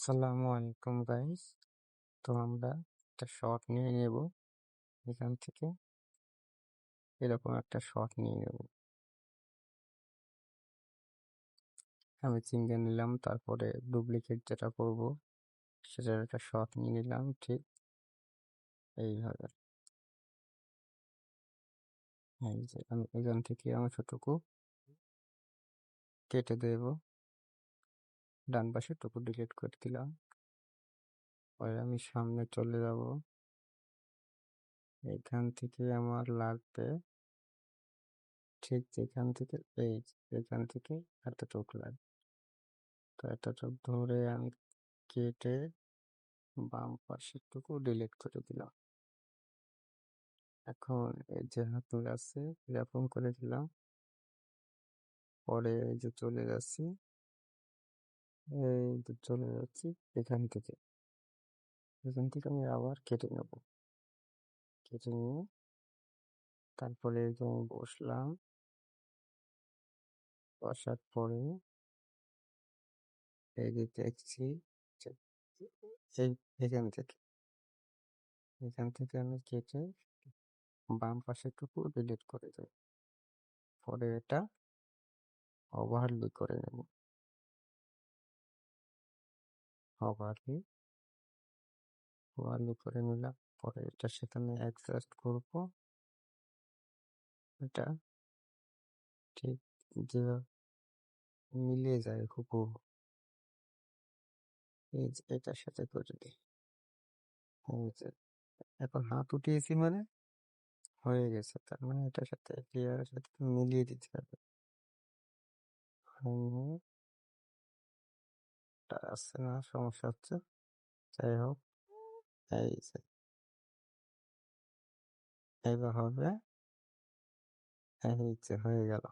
আসসালামু আলাইকুম গাইস তো আমরা একটা শট নিয়ে নেব। এখান থেকে এরকম একটা শট নিয়ে নেব। আমি চিংড়ে নিলাম, তারপরে ডুপ্লিকেট যেটা করব, সেটার একটা শট নিয়ে নিলাম, ঠিক এইভাবে। এই যে আমি এখান থেকে আমি অংশটুকু কেটে দেব। ডান পাশে টুকু ডিলিট করে দিলাম। পরে আমি সামনে চলে যাব। এখান থেকে আমার লাগবে ঠিক যেখান থেকে, এই এখান থেকে এতটুকু লাগবে। তো এতটুকু ধরে আমি কেটে বাম পাশেরটুকু ডিলিট করে দিলাম। এখন এই যে হাতুল আছে, এরকম করে দিলাম। পরে এই যে চলে যাচ্ছি। এই যে চলে যাচ্ছি এখান থেকে। এখান থেকে আমি আবার কেটে নেব। কেটে নিয়ে তারপরে আমি বসলাম। বসার পরে এই যে দেখছি এখান থেকে। এখান থেকে আমি কেটে বাম পাশে পাশেরটুকু ডিলিট করে দেব। পরে এটা ওভারলি করে নেব। ওভারলি ওভারলি করে নিলাম, পরে এটা সেখানে অ্যাডজাস্ট করব। এটা ঠিক যে মিলিয়ে যায় হুবহু। এই যে এটার সাথে করে দিই। এখন হাত উঠিয়েছি মানে হয়ে গেছে, তার মানে এটার সাথে লেয়ারের সাথে মিলিয়ে দিতে হবে। এটা আসছে না, সমস্যা হচ্ছে। যাই হোক, এই হয়ে গেল।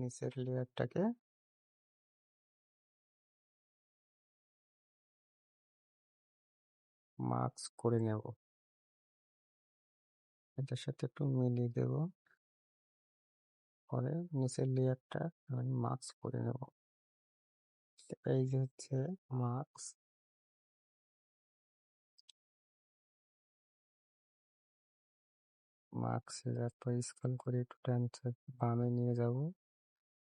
নিচের লেয়ারটাকে মার্কস করে নেব। এটার সাথে একটু মিলিয়ে দেব। পরে নিচের লেয়ারটা আমি মার্কস করে নেব। এই যে হচ্ছে তারপর স্কল করে একটু টানতে বামে নিয়ে যাব।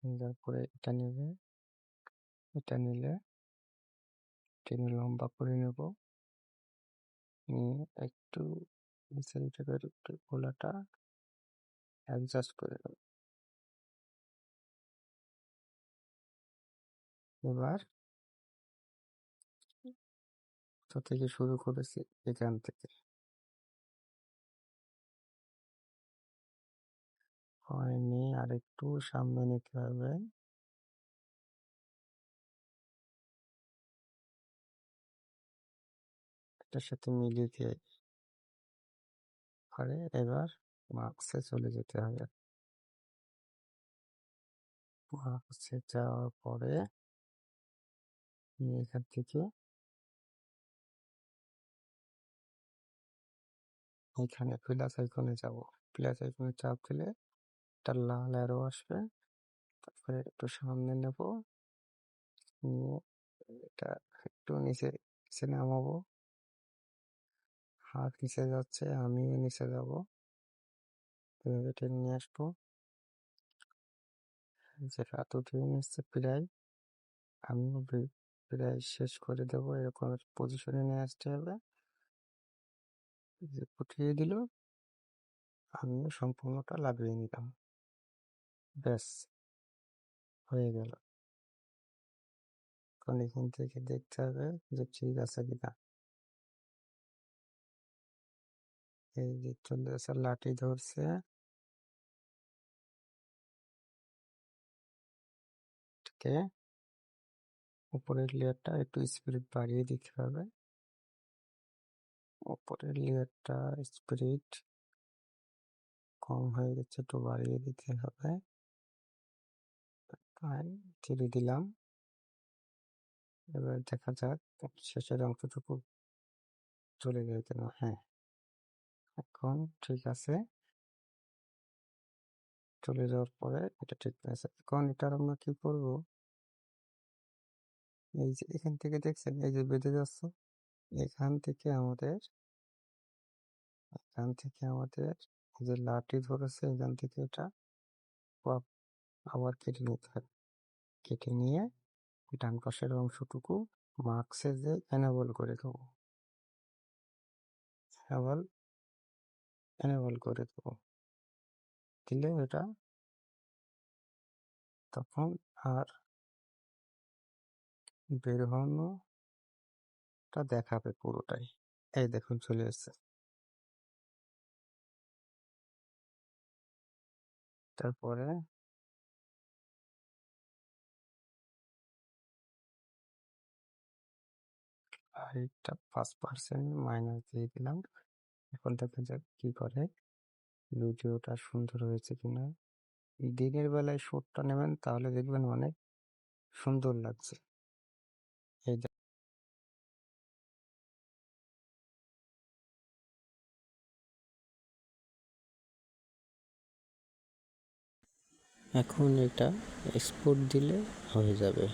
তারপরে এটা নেবে। এটা নিলে টেনে লম্বা করে নেব। নিয়ে একটু নিচের জায়গার একটু গোলাটা অ্যাডজাস্ট করে নেব। এবার তো থেকে শুরু করেছি এখান থেকে। হয়নি আর একটু সামনে নিতে হবে। এটার সাথে মিলিয়ে দিয়ে পরে এবার মার্কসে চলে যেতে হবে। মার্কসে যাওয়ার পরে এখান থেকে এখানে প্লাস আইকনে যাব। প্লাস আইকনে চাপ দিলে একটা লাল অ্যারো আসবে। তারপরে একটু সামনে নেব। নিয়ে এটা একটু নিচে নিচে নামাবো। হাত নিচে যাচ্ছে, আমিও নিচে যাব। এভাবে টেনে নিয়ে আসব। যেটা নিয়ে এসছে প্রায়, আমিও প্রায় শেষ করে দেব, এরকম পজিশনে নিয়ে আসতে হবে। যে উঠিয়ে দিল, আমিও সম্পূর্ণটা লাগিয়ে নিলাম। ব্যাস, হয়ে গেল। এখন এখান থেকে দেখতে হবে যে ঠিক আছে কিনা। এই যে চলে আসে লাঠি ধরছে। থেকে উপরের লেয়ারটা একটু স্পিড বাড়িয়ে দিতে হবে। উপরের লেয়ারটা স্পিড কম হয়ে গেছে একটু বাড়িয়ে দিতে হবে। তাই ছেড়ে দিলাম। এবার দেখা যাক শেষের অংশটুকু চলে যায় কেন। হ্যাঁ এখন ঠিক আছে। চলে যাওয়ার পরে এটা ঠিক আছে। এখন এটার আমরা কি করব? এই যে এখান থেকে দেখছেন, এই যে বেঁধে যাচ্ছে, এখান থেকে আমাদের এখান থেকে আমাদের যে লাঠি ধরেছে, এখান থেকে এটা আবার কেটে নিতে হবে কেটে নিয়ে ডান পাশের অংশটুকু মার্কসে যে এনেবল করে দেবো। এনেবল এনেবল করে দেবো। দিলে এটা তখন আর বের হওয়ানোটা দেখাবে পুরোটাই। এই দেখুন, চলে এসেছে। তারপরে আরেকটা পাঁচ পার্সেন্ট মাইনাস দিয়ে দিলাম। এখন দেখা যাক কি করে। ভিডিওটা সুন্দর হয়েছে কিনা। দিনের বেলায় শ্যুটটা নেবেন, তাহলে দেখবেন অনেক সুন্দর লাগছে। এখন এটা এক্সপোর্ট দিলে হয়ে যাবে।